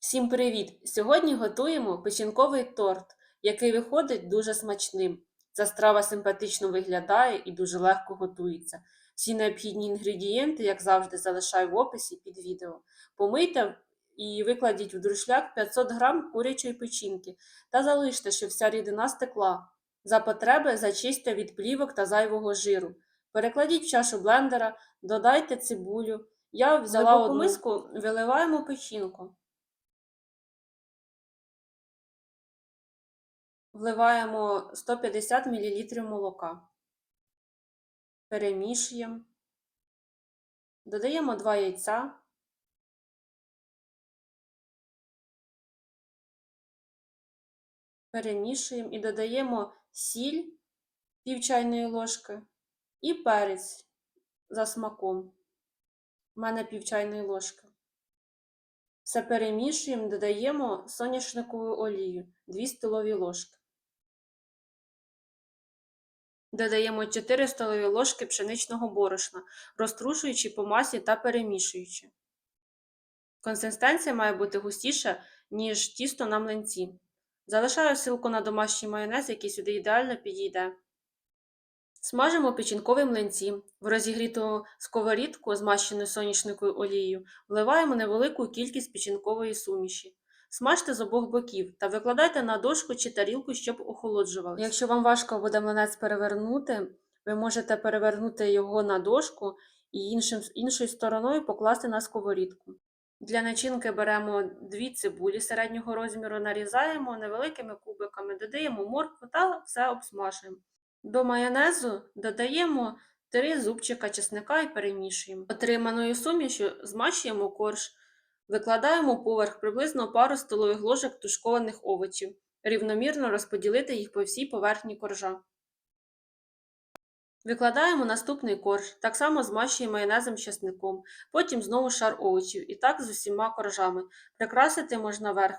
Всім привіт! Сьогодні готуємо печінковий торт, який виходить дуже смачним. Ця страва симпатично виглядає і дуже легко готується. Всі необхідні інгредієнти, як завжди, залишаю в описі під відео. Помийте і викладіть в друшляк 500 г курячої печінки та залиште, щоб вся рідина стекла. За потреби зачистьте від плівок та зайвого жиру. Перекладіть в чашу блендера, додайте цибулю. Я взяла одну миску, виливаємо печінку. Вливаємо 150 мл молока. Перемішуємо. Додаємо 2 яйця. Перемішуємо і додаємо сіль пів чайної ложки і перець за смаком. У мене пів чайної ложки. Все перемішуємо, додаємо соняшникову олію 2 столові ложки. Додаємо 4 столові ложки пшеничного борошна, розтрушуючи по масі та перемішуючи. Консистенція має бути густіша, ніж тісто на млинці. Залишаю ссылку на домашній майонез, який сюди ідеально підійде. Смажимо печінкові млинці. В розігріту сковорідку, змащену соняшниковою олією, вливаємо невелику кількість печінкової суміші. Смажте з обох боків та викладайте на дошку чи тарілку, щоб охолоджувалося. Якщо вам важко буде млинець перевернути, ви можете перевернути його на дошку і іншим, іншою стороною покласти на сковорідку. Для начинки беремо дві цибулі середнього розміру, нарізаємо невеликими кубиками, додаємо моркву та все обсмажуємо. До майонезу додаємо 3 зубчика чесника і перемішуємо. Отриманою сумішю змащуємо корж, викладаємо поверх приблизно пару столових ложок тушкованих овочів, рівномірно розподілити їх по всій поверхні коржа. Викладаємо наступний корж, так само змащуємо майонезом з чесником, потім знову шар овочів і так з усіма коржами. Прикрасити можна верх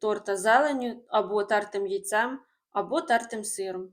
торта зеленню або тертим яйцем, або тертим сиром.